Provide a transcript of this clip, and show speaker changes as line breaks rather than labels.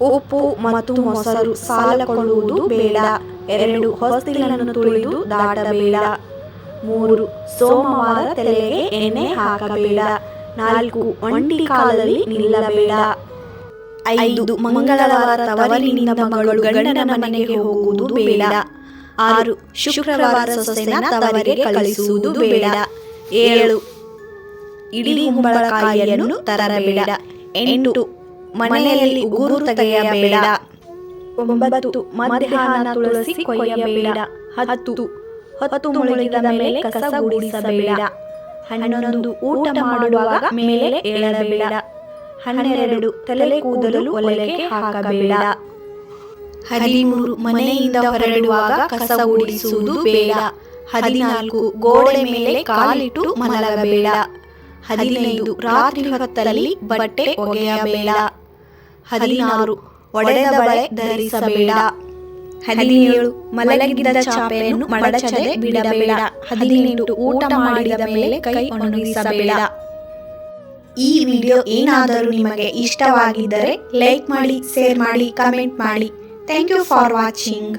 ಉಪ್ಪು ಮತ್ತು ಮೊಸರು ಸಾಲ ಕೊಳ್ಳುವುದು ಬೇಡ. ಎರಡು, ಹೊಸ್ತಿಲನ್ನು ತುಳಿದು ದಾಟಬೇಡ. ಮೂರು, ಸೋಮವಾರ ತಲೆಗೆ ಎಣ್ಣೆ ಹಾಕಬೇಡ. ನಾಲ್ಕು, ಒಂಟಿ ಕಾಲದಲ್ಲಿ ನಿಲ್ಲಬೇಡ. ಐದು, ಮಂಗಳವಾರ ತವರಿನಿಂದ ಮಗಳು ಗಂಡನ ಮನೆಗೆ ಹೋಗುವುದು ಬೇಡ. ಆರು, ಶುಕ್ರವಾರ ಸೊಸೆನ ತವರಿಗೆ ಕಳಿಸುವುದು ಬೇಡ. ಏಳು, ಇಡೀ ಕುಂಬಳಕಾಯಿಯನ್ನು ತರಬೇಡ. ಎಂಟು ಮನೆಯಲ್ಲಿ ಉಗುರು ತೆಗೆಯಬೇಡ ಒಂಬತ್ತು ಮಧ್ಯಾಹ್ನ ತುಳಸಿ ಕೊಯ್ಯಬೇಡ ಹತ್ತು ಹತ್ತು ಮುಳುಗಿದ ಮೇಲೆ ಕಸ ಗುಡಿಸಬೇಡ. ಹನ್ನೊಂದು ಊಟ ಮಾಡುವಾಗ ಮೇಲೆ ಏಳಬೇಡ. ಹನ್ನೆರಡು ತಲೆ ಕೂದಲು ಒಲೆಗೆ ಹಾಕಬೇಡ. ಹದಿಮೂರು ಮನೆಯಿಂದ ಹೊರಡುವಾಗ ಕಸ ಗುಡಿಸುವುದು ಬೇಡ. ಹದಿನಾಲ್ಕು ಗೋಡೆ ಮೇಲೆ ಕಾಲಿಟ್ಟು ಮಲಗಬೇಡ. ಹದಿನೈದು ರಾತ್ರಿ ಹೊತ್ತಲ್ಲಿ ಬಟ್ಟೆ ಒಗೆಯಬೇಡ. ಹದಿನಾರು. ಒಡೆದ ಬಳೆ ಧರಿಸಬೇಡ. ಹದಿನೇಳು. ಮಲಗಿದ ಚಾಪೆಯನ್ನು ಮಡಚದೆ ಬಿಡಬೇಡ. ಹದಿನೆಂಟು. ಊಟ ಮಾಡಿದ ಮೇಲೆ ಕೈ ಒಣಗಿಸಬೇಡ. ಈ ವಿಡಿಯೋ ಏನಾದರೂ ನಿಮಗೆ ಇಷ್ಟವಾಗಿದ್ದರೆ ಲೈಕ್ ಮಾಡಿ, ಶೇರ್ ಮಾಡಿ, ಕಮೆಂಟ್ ಮಾಡಿ. Thank you for watching.